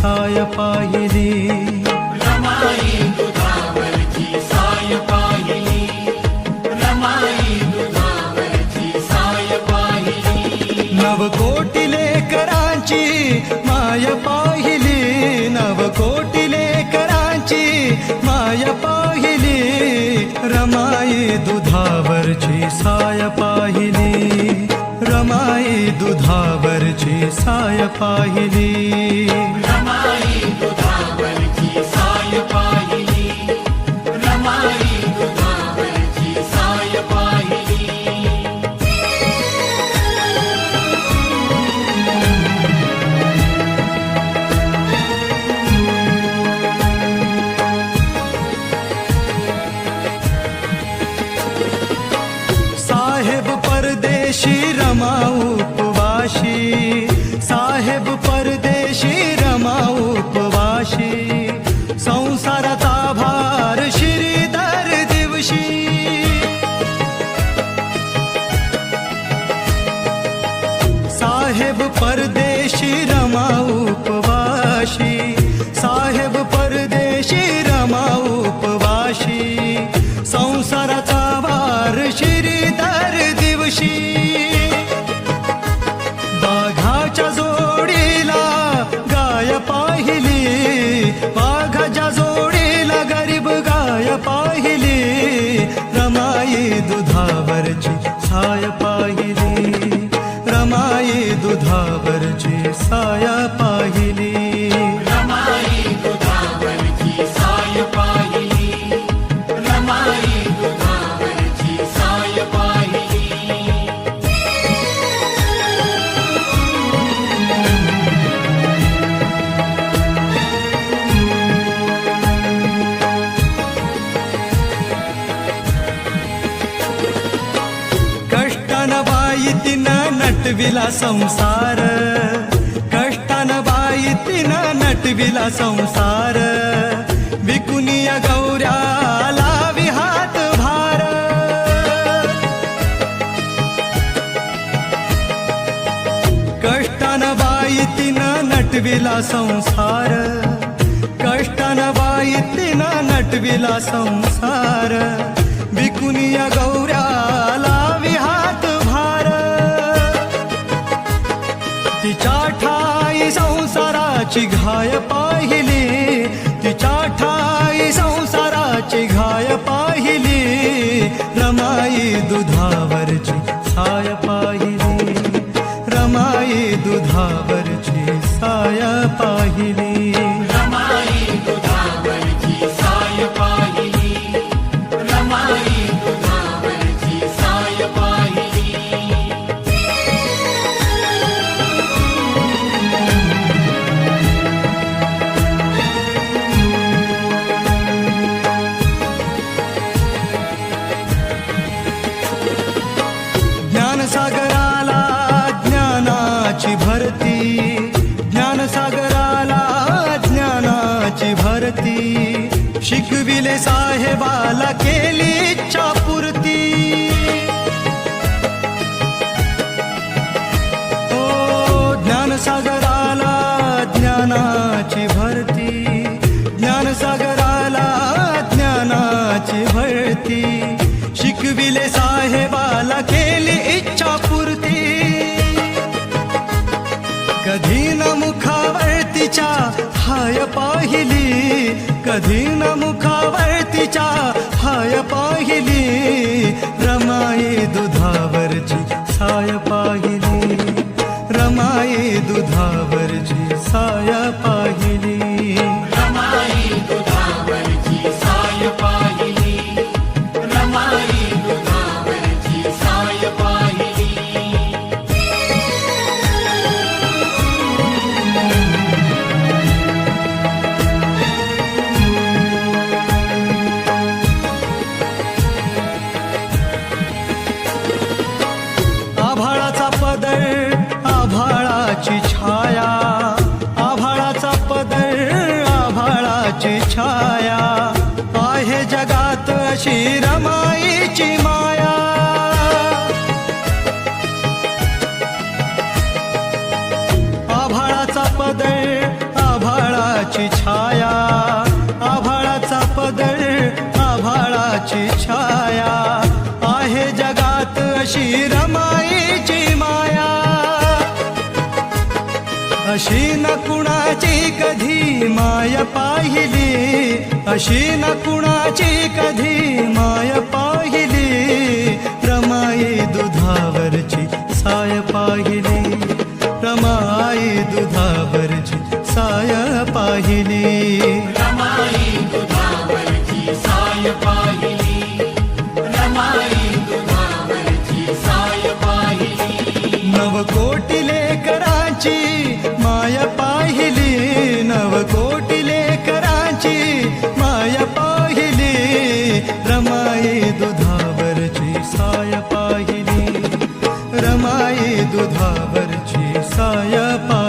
साय पाहिली रमाई दुधावरची साय पाहिली रमाई दुधावरची साय पाहिली नवकोटी लेकरांची माय पाहिली नवकोटी लेकरांची माय पाहिली रमाई दुधावरची साय पाहिली रमाई दुधावरची साय पाहिली परदेशी रमा उपवाशी साहेब परदेशी रमा उपवाशी संसाराचा भार श्रीधर दिवशी. साहेब परदेशी रमा उपवाशी नटविला संसार. कष्टान बाई तिनं नटविला संसार. विकुनिया गौऱ्याला विहात भार. कष्टान बाई तिनं नटविला संसार. कष्टान बाई तिनं नटविला संसार. विकुनिया गौ संसाराची घाय पाहिली. तिच्या ठाई संसाराची घाय पाहिली. रमाई दुधावरची छाय पाहिली ज्ञानाची भरती, ज्ञानसागराला ज्ञानाची भरती. शिकविले साहेबाला केली इच्छा पूर्ती. कधी न मुखावरतीच्या हाय पाहिली, कधी न मुखावरतीच्या हाय पाहिली. रमाई दुधावरची साय पाहिली. माय पाहिली, अशी न कुणाची कधी माय पाहिली? रमाई दुधावरची साय पाहिली, रमाई दुधावरची साय पाहिली. दुधावरची पा